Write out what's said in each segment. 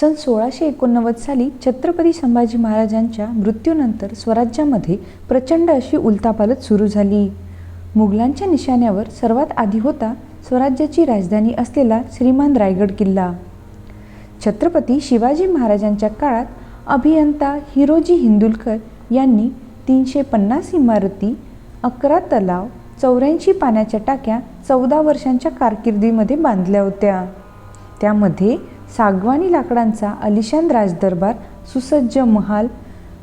सन सोळाशे एकोणनव्वद साली छत्रपती संभाजी महाराजांच्या मृत्यूनंतर स्वराज्यामध्ये प्रचंड अशी उलथापालत सुरू झाली. मुघलांच्या निशाण्यावर सर्वात आधी होता स्वराज्याची राजधानी असलेला श्रीमान रायगड किल्ला. छत्रपती शिवाजी महाराजांच्या काळात अभियंता हिरोजी हिंदुलकर यांनी तीनशे पन्नास इमारती अकरा तलाव चौऱ्याऐंशी पाण्याच्या टाक्या चौदा वर्षांच्या कारकिर्दीमध्ये बांधल्या होत्या. त्यामध्ये सागवानी लाकडांचा अलिशान राजदरबार सुसज्ज महाल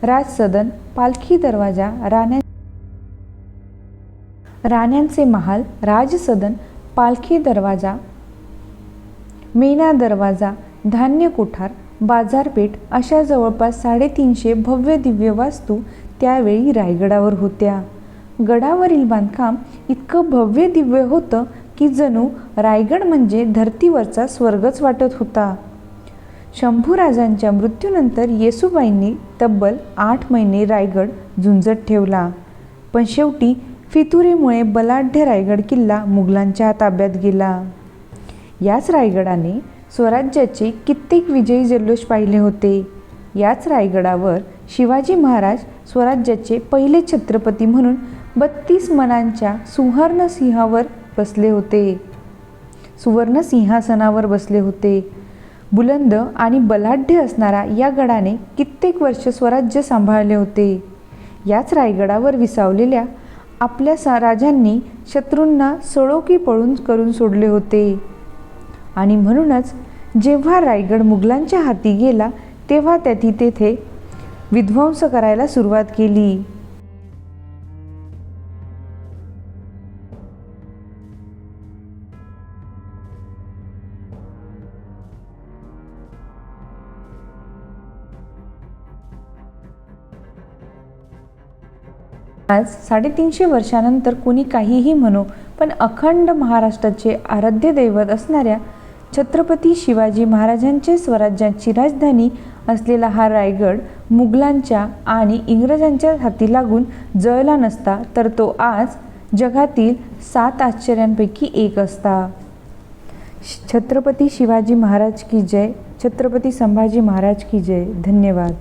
राजसदन पालखी दरवाजा राण्या राण्यांचे महाल राजसदन पालखी दरवाजा मेना दरवाजा धान्य कोठार बाजारपेठ अशा जवळपास साडेतीनशे भव्य दिव्य वास्तू त्यावेळी रायगडावर होत्या. गडावरील बांधकाम इतकं भव्य दिव्य होतं की जणू रायगड म्हणजे धर्तीवरचा स्वर्गच वाटत होता. शंभूराजांच्या मृत्यूनंतर येसुबाईंनी तब्बल आठ महिने रायगड झुंजत ठेवला. पण शेवटी फितुरीमुळे बलाढ्य रायगड किल्ला मुघलांच्या ताब्यात गेला. याच रायगडाने स्वराज्याचे कित्येक विजयी जल्लोष पाहिले होते. याच रायगडावर शिवाजी महाराज स्वराज्याचे पहिले छत्रपती म्हणून बत्तीस मनांच्या सुहर्ण सिंहावर बसले होते. सुवर्ण सिंहासनावर बसले होते. बुलंद आणि बलाढ्य असणारा या गडाने कित्येक वर्ष स्वराज्य सांभाळले होते. याच रायगडावर विसावलेल्या आपल्या सा राजांनी शत्रूंना सळोकी पळून करून सोडले होते. आणि म्हणूनच जेव्हा रायगड मुघलांच्या हाती गेला तेव्हा त्याची तेथे विध्वंस करायला सुरुवात केली. आज साडेतीनशे वर्षानंतर कोणी काहीही म्हणो पण अखंड महाराष्ट्राचे आराध्य दैवत असणाऱ्या छत्रपती शिवाजी महाराजांचे स्वराज्याची राजधानी असलेला हा रायगड मुघलांच्या आणि इंग्रजांच्या हाती लागून जळला नसता तर तो आज जगातील सात आश्चर्यांपैकी एक असता. छत्रपती शिवाजी महाराज की जय छत्रपती संभाजी महाराज की जय. धन्यवाद.